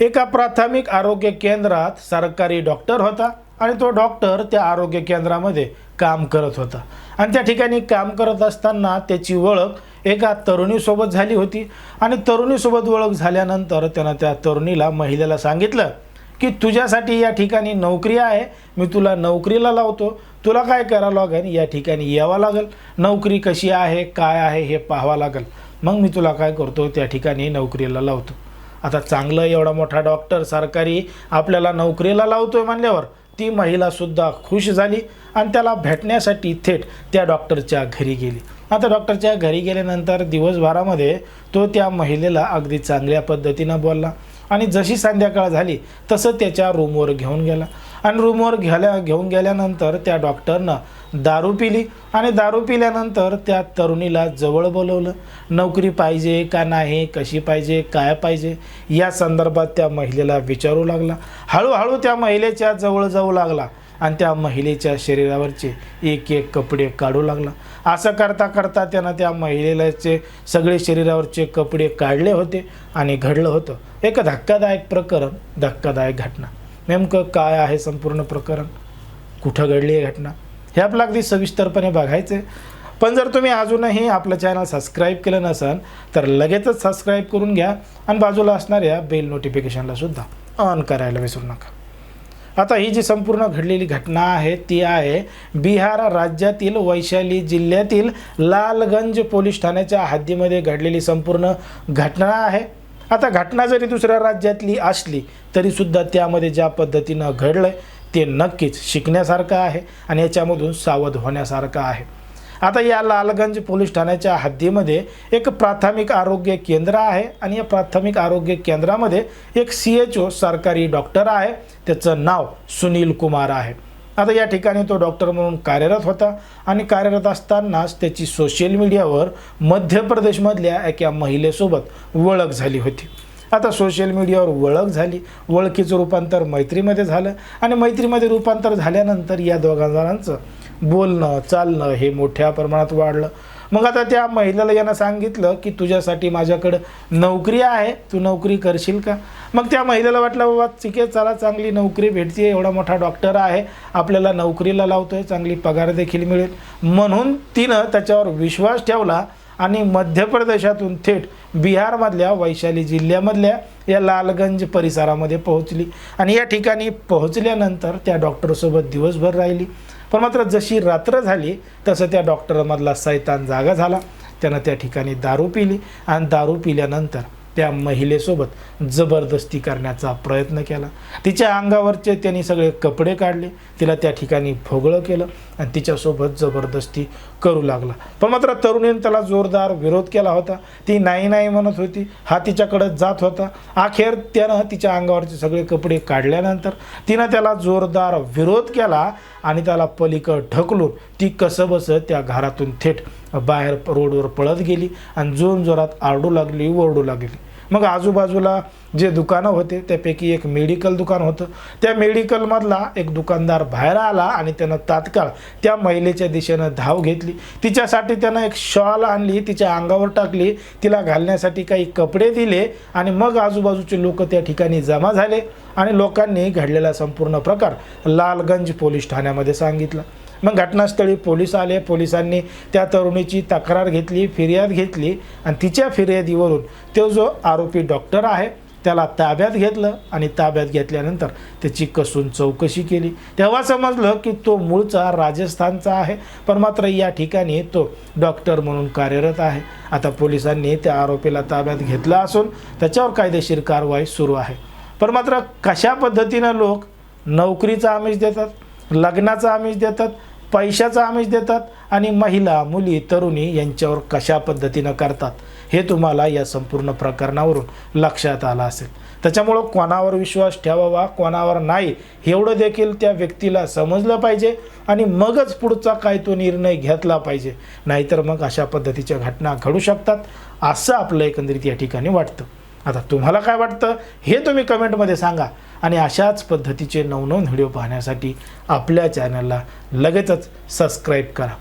एका प्राथमिक आरोग्य केंद्रात सरकारी डॉक्टर होता आणि तो डॉक्टर त्या आरोग्य केंद्रामध्ये काम करत होता. आणि त्या ठिकाणी काम करत असताना त्याची ओळख एका तरुणीसोबत झाली होती. आणि तरुणीसोबत ओळख झाल्यानंतर त्यानं त्या तरुणीला महिलेला सांगितलं की तुझ्यासाठी या ठिकाणी नोकरी आहे. मी तुला नोकरीला लावतो. तुला काय करावं लागेल? या ठिकाणी यावं लागेल. नोकरी कशी आहे? काय आहे? हे पाहावं लागेल. मग मी तुला काय करतो? त्या ठिकाणी नोकरीला लावतो. आता चांगलं एवढा मोठा डॉक्टर सरकारी आपल्याला नोकरीला लावतोय म्हणल्यावर ती महिलासुद्धा खुश झाली आणि त्याला भेटण्यासाठी थेट त्या डॉक्टरच्या घरी गेली. आता डॉक्टरच्या घरी गेल्यानंतर दिवसभरामध्ये तो त्या महिलेला अगदी चांगल्या पद्धतीनं बोलला आणि जशी संध्याकाळ झाली तसं त्याच्या रूमवर घेऊन गेला. आणि रूमवर घ्याल्या घेऊन गेल्यानंतर त्या डॉक्टरनं दारू पिली आणि दारू पिल्यानंतर त्या तरुणीला जवळ बोलवलं. नोकरी पाहिजे का नाही कशी पाहिजे काय पाहिजे या संदर्भात त्या महिलेला विचारू लागला. हळूहळू त्या महिलेच्या जवळ जाऊ लागला आणि त्या महिलेच्या शरीरावरचे एक एक कपडे काढू लागला. असं करता करता त्यानं त्या महिलेचे सगळे शरीरावरचे कपडे काढले होते आणि घडलं होतं. एक धक्कादायक प्रकरण धक्कादायक घटना. नेमकं काय आहे संपूर्ण प्रकरण? कुठं घडली आहे घटना? हे आपलं अगदी सविस्तरपणे बघायचं आहे पण जर तुम्ही अजूनही आपलं चॅनल सबस्क्राईब केलं नसाल तर लगेचच सबस्क्राईब करून घ्या आणि बाजूला असणाऱ्या बेल नोटिफिकेशनला सुद्धा ऑन करायला विसरू नका. आता ही जी संपूर्ण घडलेली घटना आहे ती आहे बिहार राज्यातील वैशाली जिल्ह्यातील लालगंज पोलीस ठाण्याच्या हद्दीमध्ये घडलेली संपूर्ण घटना आहे. आता घटना जरी दुसऱ्या राज्यातली असली तरीसुद्धा त्यामध्ये ज्या पद्धतीनं घडलं आहे ते नक्कीच शिकण्यासारखं आहे आणि याच्यामधून सावध होण्यासारखं आहे. आता या लालगंज पोलीस ठाण्याच्या हद्दीमध्ये एक प्राथमिक आरोग्य केंद्र आहे आणि या प्राथमिक आरोग्य केंद्रामध्ये एक सी एच ओ सरकारी डॉक्टर आहे. त्याचं नाव सुनील कुमार आहे. आता या ठिकाणी तो डॉक्टर म्हणून कार्यरत होता आणि कार्यरत असतानाच त्याची सोशल मीडियावर मध्य प्रदेशमधल्या एका महिलेसोबत ओळख झाली होती. आता सोशल मीडियावर ओळख झाली. ओळखीचं रूपांतर मैत्रीमध्ये झालं. आणि मैत्रीमध्ये रूपांतर झाल्यानंतर या दोघांजणांचं बोलणं चालणं हे मोठ्या प्रमाणात वाढलं. मग आता त्या महिलेला यानं सांगितलं की तुझ्यासाठी माझ्याकडं नोकरी आहे. तू नोकरी करशील का? मग त्या महिलेला वाटलं बाबा ठीक आहे चला चांगली नोकरी भेटते एवढा मोठा डॉक्टर आहे. आपल्याला नोकरीला लावतोय. चांगली पगार देखील मिळेल. म्हणून तिनं त्याच्यावर विश्वास ठेवला आणि मध्य प्रदेशातून थेट बिहारमधल्या वैशाली जिल्ह्यामधल्या या लालगंज परिसरामध्ये पोहोचली. आणि या ठिकाणी पोहोचल्यानंतर त्या डॉक्टरसोबत दिवसभर राहिली. पण मात्र जशी रात्र झाली तसं त्या डॉक्टरमधला सैतान जागा झाला. त्यानं त्या ठिकाणी दारू पिली आणि दारू पिल्यानंतर त्या महिलेसोबत जबरदस्ती करण्याचा प्रयत्न केला. तिच्या अंगावरचे त्यांनी सगळे कपडे काढले. तिला त्या ठिकाणी भोगळं केलं आणि तिच्यासोबत जबरदस्ती करू लागला. पण मात्र तरुणीने त्याला जोरदार विरोध केला होता. ती नाही नाही म्हणत होती. हा तिच्याकडं जात होता. अखेर त्यानं तिच्या अंगावरचे सगळे कपडे काढल्यानंतर तिनं त्याला जोरदार विरोध केला आणि त्याला पलीकड ढकलून ती कसंबसं त्या घरातून थेट बाहेर रोडवर पळत गेली आणि जोर जोरात आरडू लागली ओरडू लागली. मग आजूबाजूला जे दुकानं होते त्यापैकी एक मेडिकल दुकान होतं. त्या मेडिकलमधला एक दुकानदार बाहेर आला आणि त्यानं तात्काळ त्या महिलेच्या दिशेनं धाव घेतली. तिच्यासाठी त्यानं एक शॉल आणली तिच्या अंगावर टाकली तिला घालण्यासाठी काही कपडे दिले आणि मग आजूबाजूचे लोक त्या ठिकाणी जमा झाले आणि लोकांनी घडलेला संपूर्ण प्रकार लालगंज पोलीस ठाण्यामध्ये सांगितला. मग घटनास्थळी पोलीस आले पोलिसांनी त्या तरुणीची तक्रार घेतली फिर्याद घेतली आणि तिच्या फिर्यादीवरून तो जो आरोपी डॉक्टर आहे त्याला ताब्यात घेतलं आणि ताब्यात घेतल्यानंतर त्याची कसून चौकशी केली. तेव्हा समजलं की तो मूळचा राजस्थानचा आहे पण मात्र या ठिकाणी तो डॉक्टर म्हणून कार्यरत आहे. आता पोलिसांनी त्या आरोपीला ताब्यात घेतलं असून त्याच्यावर कायदेशीर कारवाई सुरू आहे. पण मात्र कशा पद्धतीनं लोक नोकरीचा आमिष देतात लग्नाचा आमिष देतात पैशाचा आमिष देतात आणि महिला मुली तरुणी यांच्यावर कशा पद्धतीनं करतात हे तुम्हाला या संपूर्ण प्रकरणावरून लक्षात आलं असेल. त्याच्यामुळं कोणावर विश्वास ठेवावा कोणावर नाही एवढं देखील त्या व्यक्तीला समजलं पाहिजे आणि मगच पुढचा काय तो निर्णय घेतला पाहिजे. नाहीतर मग अशा पद्धतीच्या घटना घडू शकतात असं आपलं एकंदरीत या ठिकाणी वाटतं. आता तुम्हाला काय वाटतं हे तुम्ही कमेंटमध्ये सांगा. आणि अशाच पद्धतीचे नवनवीन व्हिडिओ पाहण्यासाठी आपल्या चॅनलला लगेचच सबस्क्राईब करा.